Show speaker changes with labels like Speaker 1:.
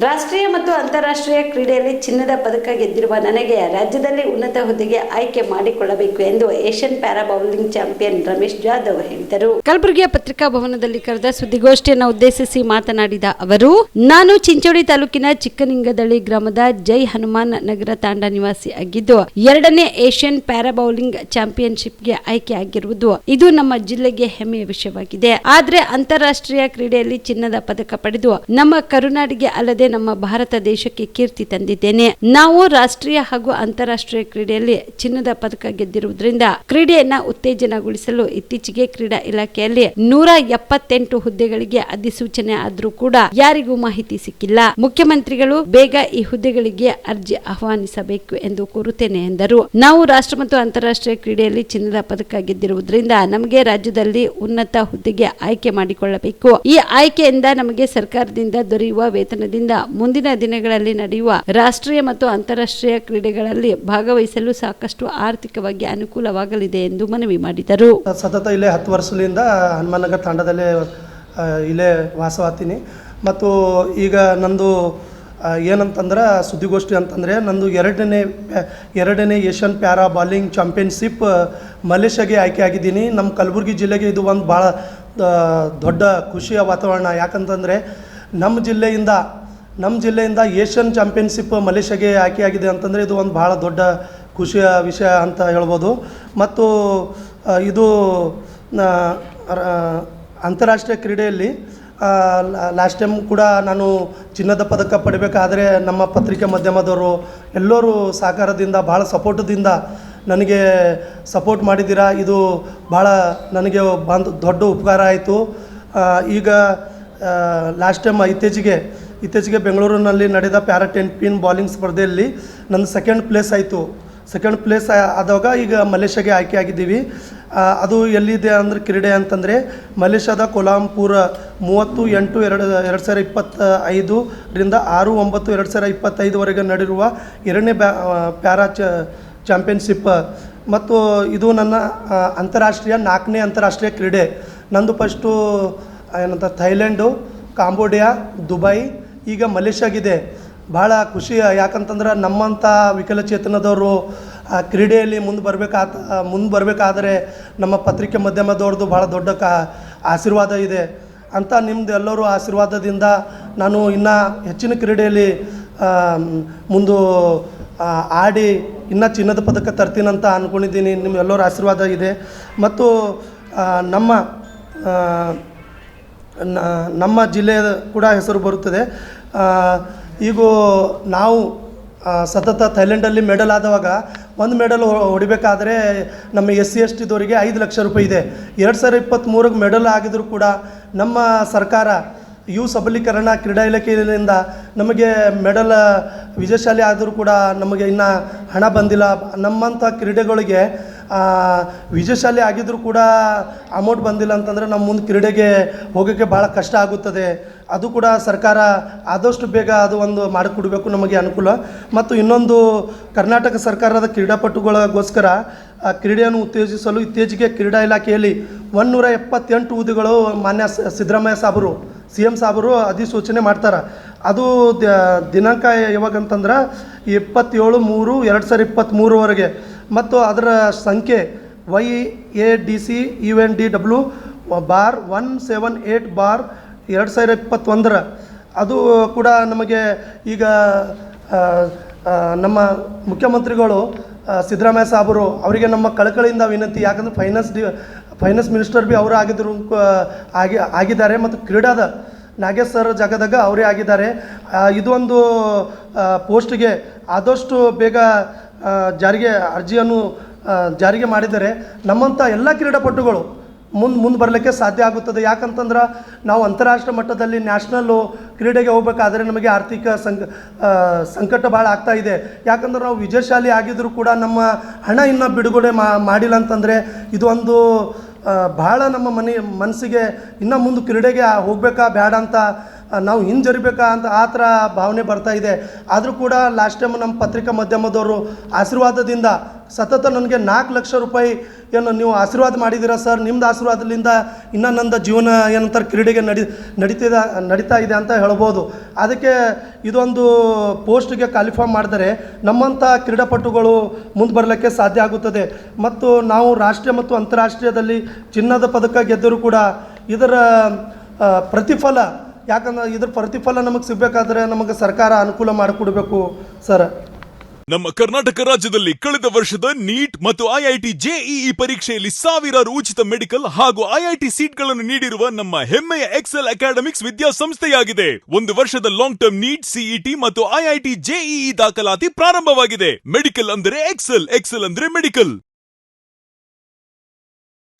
Speaker 1: ರಾಷ್ಟ್ರೀಯ ಮತ್ತು ಅಂತಾರಾಷ್ಟ್ರೀಯ ಕ್ರೀಡೆಯಲ್ಲಿ ಚಿನ್ನದ ಪದಕ ಗೆದ್ದಿರುವ ನನಗೆ ರಾಜ್ಯದಲ್ಲಿ ಉನ್ನತ ಹುದ್ದೆಗೆ ಆಯ್ಕೆ ಮಾಡಿಕೊಳ್ಳಬೇಕು ಎಂದು Asian para bowling champion Ramesh Jadhav ಹೇಳಿದರು. ಕಲಬುರಗಿಯ ಪತ್ರಿಕಾ ಭವನದಲ್ಲಿ ಕರೆದ ಸುದ್ದಿಗೋಷ್ಠಿಯನ್ನು ಉದ್ದೇಶಿಸಿ ಮಾತನಾಡಿದ ಅವರು, ನಾನು ಚಿಂಚೋಳಿ ತಾಲೂಕಿನ ಚಿಕ್ಕನಿಂಗದಳ್ಳಿ ಗ್ರಾಮದ ಜೈ ಹನುಮಾನ್ ನಗರ ತಾಂಡ ನಿವಾಸಿ ಆಗಿದ್ದು, ಎರಡನೇ ಏಷ್ಯನ್ ಪ್ಯಾರಾ ಬೌಲಿಂಗ್ ಚಾಂಪಿಯನ್ಶಿಪ್ಗೆ ಆಯ್ಕೆ ಆಗಿರುವುದು ಇದು ನಮ್ಮ ಜಿಲ್ಲೆಗೆ ಹೆಮ್ಮೆಯ ವಿಷಯವಾಗಿದೆ. ಆದ್ರೆ ಅಂತಾರಾಷ್ಟ್ರೀಯ ಕ್ರೀಡೆಯಲ್ಲಿ ಚಿನ್ನದ ಪದಕ ಪಡೆದು ನಮ್ಮ ಕರುನಾಡಿಗೆ ಅಲ್ಲದೆ ನಮ್ಮ ಭಾರತ ದೇಶಕ್ಕೆ ಕೀರ್ತಿ ತಂದಿದ್ದೇನೆ. ನಾವು ರಾಷ್ಟ್ರೀಯ ಹಾಗೂ ಅಂತಾರಾಷ್ಟ್ರೀಯ ಕ್ರೀಡೆಯಲ್ಲಿ ಚಿನ್ನದ ಪದಕ ಗೆದ್ದಿರುವುದರಿಂದ ಕ್ರೀಡೆಯನ್ನ ಉತ್ತೇಜನಗೊಳಿಸಲು ಇತ್ತೀಚೆಗೆ ಕ್ರೀಡಾ ಇಲಾಖೆಯಲ್ಲಿ ನೂರ ಎಪ್ಪತ್ತೆಂಟು ಹುದ್ದೆಗಳಿಗೆ ಅಧಿಸೂಚನೆ ಆದರೂ ಕೂಡ ಯಾರಿಗೂ ಮಾಹಿತಿ ಸಿಕ್ಕಿಲ್ಲ. ಮುಖ್ಯಮಂತ್ರಿಗಳು ಬೇಗ ಈ ಹುದ್ದೆಗಳಿಗೆ ಅರ್ಜಿ ಆಹ್ವಾನಿಸಬೇಕು ಎಂದು ಕೋರುತ್ತೇನೆ ಎಂದರು. ನಾವು ರಾಷ್ಟ್ರ ಮತ್ತು ಅಂತಾರಾಷ್ಟ್ರೀಯ ಕ್ರೀಡೆಯಲ್ಲಿ ಚಿನ್ನದ ಪದಕ ಗೆದ್ದಿರುವುದರಿಂದ ನಮಗೆ ರಾಜ್ಯದಲ್ಲಿ ಉನ್ನತ ಹುದ್ದೆಗೆ ಆಯ್ಕೆ ಮಾಡಿಕೊಳ್ಳಬೇಕು. ಈ ಆಯ್ಕೆಯಿಂದ ನಮಗೆ ಸರ್ಕಾರದಿಂದ ದೊರೆಯುವ ವೇತನದಿಂದ ಮುಂದಿನ ದಿನಗಳಲ್ಲಿ ನಡೆಯುವ ರಾಷ್ಟ್ರೀಯ ಮತ್ತು ಅಂತಾರಾಷ್ಟ್ರೀಯ ಕ್ರೀಡೆಗಳಲ್ಲಿ ಭಾಗವಹಿಸಲು ಸಾಕಷ್ಟು ಆರ್ಥಿಕವಾಗಿ ಅನುಕೂಲವಾಗಲಿದೆ ಎಂದು ಮನವಿ ಮಾಡಿದರು.
Speaker 2: ಸತತ ಇಲ್ಲೇ ಹತ್ತು ವರ್ಷದಿಂದ ಹನುಮಾನಗರ ತಾಂಡದಲ್ಲೇ ಇಲ್ಲೇ ವಾಸವಾಗ್ತೀನಿ. ಮತ್ತು ಈಗ ನಂದು ಏನಂತಂದ್ರೆ ಸುದ್ದಿಗೋಷ್ಠಿ ಅಂತಂದರೆ ನಂದು ಎರಡನೇ ಎರಡನೇ ಏಷ್ಯನ್ ಪ್ಯಾರಾ ಬಾಲಿಂಗ್ ಚಾಂಪಿಯನ್ಶಿಪ್ ಮಲೇಷ್ಯಾಗೆ ಆಯ್ಕೆ ಆಗಿದ್ದೀನಿ. ನಮ್ಮ ಕಲಬುರಗಿ ಜಿಲ್ಲೆಗೆ ಇದು ಒಂದು ಭಾಳ ದೊಡ್ಡ ಖುಷಿಯ ವಾತಾವರಣ. ಯಾಕಂತಂದರೆ ನಮ್ಮ ಜಿಲ್ಲೆಯಿಂದ ನಮ್ಮ ಜಿಲ್ಲೆಯಿಂದ ಏಷ್ಯನ್ ಚಾಂಪಿಯನ್ಶಿಪ್ ಮಲೇಷ್ಯಾಗೆ ಆಯ್ಕೆಯಾಗಿದೆ ಅಂತಂದರೆ ಇದು ಒಂದು ಭಾಳ ದೊಡ್ಡ ಖುಷಿಯ ವಿಷಯ ಅಂತ ಹೇಳ್ಬೋದು. ಮತ್ತು ಇದು ಅಂತಾರಾಷ್ಟ್ರೀಯ ಕ್ರೀಡೆಯಲ್ಲಿ ಲಾಸ್ಟ್ ಟೈಮ್ ಕೂಡ ನಾನು ಚಿನ್ನದ ಪದಕ ಪಡಿಬೇಕಾದರೆ ನಮ್ಮ ಪತ್ರಿಕೆ ಮಾಧ್ಯಮದವರು ಎಲ್ಲರೂ ಸಹಕಾರದಿಂದ ಭಾಳ ಸಪೋರ್ಟದಿಂದ ನನಗೆ ಸಪೋರ್ಟ್ ಮಾಡಿದ್ದೀರಾ? ಇದು ಭಾಳ ನನಗೆ ಬಂದು ದೊಡ್ಡ ಉಪಕಾರ ಆಯಿತು. ಈಗ ಲಾಸ್ಟ್ ಟೈಮ್ ಇತ್ತೀಚೆಗೆ ಇತ್ತೀಚೆಗೆ ಬೆಂಗಳೂರಿನಲ್ಲಿ ನಡೆದ ಪ್ಯಾರಾ ಟೆನ್ ಪಿನ್ ಬಾಲಿಂಗ್ ಸ್ಪರ್ಧೆಯಲ್ಲಿ ನನ್ನ ಸೆಕೆಂಡ್ ಪ್ಲೇಸ್ ಆಯಿತು. ಸೆಕೆಂಡ್ ಪ್ಲೇಸ್ ಆದಾಗ ಈಗ ಮಲೇಷ್ಯಾಗೆ ಆಯ್ಕೆ ಆಗಿದ್ದೀವಿ ಅದು ಎಲ್ಲಿದೆ ಅಂದರೆ ಕ್ರೀಡೆ ಅಂತಂದರೆ ಮಲೇಷ್ಯಾದ ಕೊಲಾಂಪುರ ಮೂವತ್ತು ಎಂಟು ಎರಡು ಎರಡು ಸಾವಿರ ಇಪ್ಪತ್ತ ಐದರಿಂದ ಆರು ಒಂಬತ್ತು ಎರಡು ಸಾವಿರ ಇಪ್ಪತ್ತೈದುವರೆಗೆ ನಡೆಯುವ ಎರಡನೇ ಬ್ಯಾ ಪ್ಯಾರಾ ಚಾಂಪಿಯನ್ಶಿಪ್. ಮತ್ತು ಇದು ನನ್ನ ಅಂತಾರಾಷ್ಟ್ರೀಯ ನಾಲ್ಕನೇ ಅಂತಾರಾಷ್ಟ್ರೀಯ ಕ್ರೀಡೆ. ನಂದು ಫಸ್ಟು ಏನಂತ, ಥೈಲ್ಯಾಂಡು, ಕಾಂಬೋಡಿಯಾ, ದುಬೈ ಈಗ ಮಲೇಷ್ಯಾಗಿದೆ ಭಾಳ ಖುಷಿ, ಯಾಕಂತಂದ್ರೆ ನಮ್ಮಂಥ ವಿಕಲಚೇತನದವರು, ಆ, ಕ್ರೀಡೆಯಲ್ಲಿ ಮುಂದೆ ಬರಬೇಕಾದ, ಮುಂದೆ ಬರಬೇಕಾದ್ರೆ ನಮ್ಮ ಪತ್ರಿಕೆ ಮಾಧ್ಯಮದವ್ರದ್ದು ಭಾಳ ದೊಡ್ಡ ಕಾ, ಆಶೀರ್ವಾದ ಇದೆ. ಅಂತ ನಿಮ್ಮದು ಎಲ್ಲರೂ ಆಶೀರ್ವಾದದಿಂದ ನಾನು ಇನ್ನೂ ಹೆಚ್ಚಿನ ಕ್ರೀಡೆಯಲ್ಲಿ ಮುಂದೆ ಆಡಿ ಇನ್ನೂ ಚಿನ್ನದ ಪದಕ ತರ್ತೀನಂತ ಅಂದ್ಕೊಂಡಿದ್ದೀನಿ ನಿಮ್ಮೆಲ್ಲರ ಆಶೀರ್ವಾದ ಇದೆ. ಮತ್ತು ನಮ್ಮ ನಮ್ಮ ಜಿಲ್ಲೆಯ ಕೂಡ ಹೆಸರು ಬರುತ್ತದೆ. ಈಗ ನಾವು ಸತತ ಥೈಲ್ಯಾಂಡಲ್ಲಿ ಮೆಡಲ್ ಆದವಾಗ ಒಂದು ಮೆಡಲ್ ಹೊಡಿಬೇಕಾದ್ರೆ ನಮ್ಮ ಎಸ್ ಸಿ ಎಸ್ ಟಿದವರಿಗೆ ಐದು ಲಕ್ಷ ರೂಪಾಯಿ ಇದೆ. ಎರಡು ಸಾವಿರ ಇಪ್ಪತ್ತ್ಮೂರಕ್ಕೆ ಮೆಡಲ್ ಆಗಿದ್ರು ಕೂಡ ನಮ್ಮ ಸರ್ಕಾರ ಯು ಸಬಲೀಕರಣ ಕ್ರೀಡಾ ಇಲಾಖೆಯಿಂದ ನಮಗೆ ಮೆಡಲ್, ವಿಜಯಶಾಲಿ ಆದರೂ ಕೂಡ ನಮಗೆ ಇನ್ನೂ ಹಣ ಬಂದಿಲ್ಲ. ನಮ್ಮಂಥ ಕ್ರೀಡೆಗಳಿಗೆ ವಿಜಯಶಾಲಿ ಆಗಿದ್ದರೂ ಕೂಡ ಅಮೌಂಟ್ ಬಂದಿಲ್ಲ ಅಂತಂದರೆ ನಮ್ಮ ಮುಂದೆ ಕ್ರೀಡೆಗೆ ಹೋಗೋಕ್ಕೆ ಭಾಳ ಕಷ್ಟ ಆಗುತ್ತದೆ. ಅದು ಕೂಡ ಸರ್ಕಾರ ಆದಷ್ಟು ಬೇಗ ಅದು ಒಂದು ಮಾಡಿಕೊಡಬೇಕು ನಮಗೆ ಅನುಕೂಲ. ಮತ್ತು ಇನ್ನೊಂದು, ಕರ್ನಾಟಕ ಸರ್ಕಾರದ ಕ್ರೀಡಾಪಟುಗಳಿಗೋಸ್ಕರ ಕ್ರೀಡೆಯನ್ನು ಉತ್ತೇಜಿಸಲು ಇತ್ತೀಚೆಗೆ ಕ್ರೀಡಾ ಇಲಾಖೆಯಲ್ಲಿ ಒನ್ನೂರ ಎಪ್ಪತ್ತೆಂಟು ಹುದ್ದೆಗಳು ಮಾನ್ಯ ಸಿದ್ದರಾಮಯ್ಯ ಸಾಬರು, ಸಿ ಎಂ ಸಾಬರು ಅಧಿಸೂಚನೆ ಮಾಡ್ತಾರೆ. ಅದು ದಿನಾಂಕ ಯಾವಾಗಂತಂದ್ರೆ ಇಪ್ಪತ್ತೇಳು ಮೂರು ಎರಡು ಸಾವಿರ ಇಪ್ಪತ್ತ್ಮೂರವರೆಗೆ ಮತ್ತು ಅದರ ಸಂಖ್ಯೆ Y A D C U N D W bar one seven eight bar ಎರಡು ಸಾವಿರ ಇಪ್ಪತ್ತೊಂದರ. ಅದು ಕೂಡ ನಮಗೆ ಈಗ ನಮ್ಮ ಮುಖ್ಯಮಂತ್ರಿಗಳು ಸಿದ್ದರಾಮಯ್ಯ ಸಾಬರು ಅವರಿಗೆ ನಮ್ಮ ಕಳಕಳಿಯಿಂದ ವಿನಂತಿ. ಯಾಕಂದರೆ ಫೈನಾನ್ಸ್ ಡಿ ಫೈನಾನ್ಸ್ ಮಿನಿಸ್ಟರ್ ಬಿ ಅವರು ಆಗಿದ್ರು ಆಗಿ, ಆಗಿದ್ದಾರೆ ಮತ್ತು ಕ್ರೀಡಾದ ನಾಗೇಶ್ ಸರ್ ಜಾಗದಾಗ ಅವರೇ ಆಗಿದ್ದಾರೆ. ಇದೊಂದು ಪೋಸ್ಟಿಗೆ ಆದಷ್ಟು ಬೇಗ ಜಾರಿಗೆ ಅರ್ಜಿಯನ್ನು ಜಾರಿಗೆ ಮಾಡಿದರೆ ನಮ್ಮಂಥ ಎಲ್ಲ ಕ್ರೀಡಾಪಟುಗಳು ಮುಂದೆ ಮುಂದೆ ಬರಲಿಕ್ಕೆ ಸಾಧ್ಯ ಆಗುತ್ತದೆ. ಯಾಕಂತಂದ್ರೆ ನಾವು ಅಂತಾರಾಷ್ಟ್ರೀಯ ಮಟ್ಟದಲ್ಲಿ ನ್ಯಾಷನಲ್ಲು ಕ್ರೀಡೆಗೆ ಹೋಗ್ಬೇಕಾದ್ರೆ ನಮಗೆ ಆರ್ಥಿಕ ಸಂಕ ಸಂಕಟ ಭಾಳ ಆಗ್ತಾ ಇದೆ. ಯಾಕಂದ್ರೆ ನಾವು ವಿಜಯಶಾಲಿ ಆಗಿದ್ದರೂ ಕೂಡ ನಮ್ಮ ಹಣ ಇನ್ನೂ ಬಿಡುಗಡೆ ಮಾಡಿಲ್ಲ ಅಂತಂದರೆ ಇದೊಂದು ಭಾಳ ನಮ್ಮ ಮನೆ, ಮನಸ್ಸಿಗೆ ಇನ್ನೂ ಮುಂದೆ ಕ್ರೀಡೆಗೆ ಹೋಗ್ಬೇಕಾ ಬೇಡ ಅಂತ ನಾವು ಹಿಂಜರಿಬೇಕಾ ಅಂತ ಆ ಥರ ಭಾವನೆ ಬರ್ತಾ ಇದೆ. ಆದರೂ ಕೂಡ ಲಾಸ್ಟ್ ಟೈಮ್ ನಮ್ಮ ಪತ್ರಿಕಾ ಮಾಧ್ಯಮದವರು ಆಶೀರ್ವಾದದಿಂದ ಸತತ ನನಗೆ ನಾಲ್ಕು ಲಕ್ಷ ರೂಪಾಯಿ ಏನು ನೀವು ಆಶೀರ್ವಾದ ಮಾಡಿದ್ದೀರಾ ಸರ್? ನಿಮ್ದು ಆಶೀರ್ವಾದದಿಂದ ಇನ್ನೂ ನನ್ನ ಜೀವನ ಏನಂತಾರೆ ಕ್ರೀಡೆಗೆ ನಡಿ, ನಡೀತಿದ, ನಡೀತಾ ಇದೆ ಅಂತ ಹೇಳ್ಬೋದು. ಅದಕ್ಕೆ ಇದೊಂದು ಪೋಸ್ಟ್ಗೆ ಕ್ವಾಲಿಫೈ ಮಾಡಿದರೆ ನಮ್ಮಂಥ ಕ್ರೀಡಾಪಟುಗಳು ಮುಂದೆ ಬರಲಿಕ್ಕೆ ಸಾಧ್ಯ ಆಗುತ್ತದೆ. ಮತ್ತು ನಾವು ರಾಷ್ಟ್ರೀಯ ಮತ್ತು ಅಂತಾರಾಷ್ಟ್ರೀಯದಲ್ಲಿ ಚಿನ್ನದ ಪದಕ ಗೆದ್ದರೂ ಕೂಡ ಇದರ ಪ್ರತಿಫಲ ಯಾಕಂದ್ರೆ ಇದ್ರ ಪ್ರತಿಫಲ ನಮಗೆ ಸಿಗಬೇಕಾದ್ರೆ ನಮಗೆ ಸರ್ಕಾರ ಅನುಕೂಲ ಮಾಡಿಕೊಡ್ಬೇಕು, ಸರ್.
Speaker 3: ನಮ್ಮ ಕರ್ನಾಟಕ ರಾಜ್ಯದಲ್ಲಿ ಕಳೆದ ವರ್ಷದ ನೀಟ್ ಮತ್ತು ಐಐಟಿ ಜೆಇಇ ಪರೀಕ್ಷೆಯಲ್ಲಿ ಸಾವಿರಾರು ಉಚಿತ ಮೆಡಿಕಲ್ ಹಾಗೂ ಐಐಟಿ ಸೀಟ್ಗಳನ್ನು ನೀಡಿರುವ ನಮ್ಮ ಹೆಮ್ಮೆಯ ಎಕ್ಸೆಲ್ ಅಕಾಡೆಮಿಕ್ಸ್ ವಿದ್ಯಾಸಂಸ್ಥೆಯಾಗಿದೆ. ಒಂದು ವರ್ಷದ ಲಾಂಗ್ ಟರ್ಮ್ ನೀಟ್, ಸಿಇಟಿ ಮತ್ತು ಐಐಟಿ ಜೆಇಇ ದಾಖಲಾತಿ ಪ್ರಾರಂಭವಾಗಿದೆ. ಮೆಡಿಕಲ್ ಅಂದರೆ ಎಕ್ಸೆಲ್ ಎಕ್ಸೆಲ್ ಅಂದ್ರೆ ಮೆಡಿಕಲ್.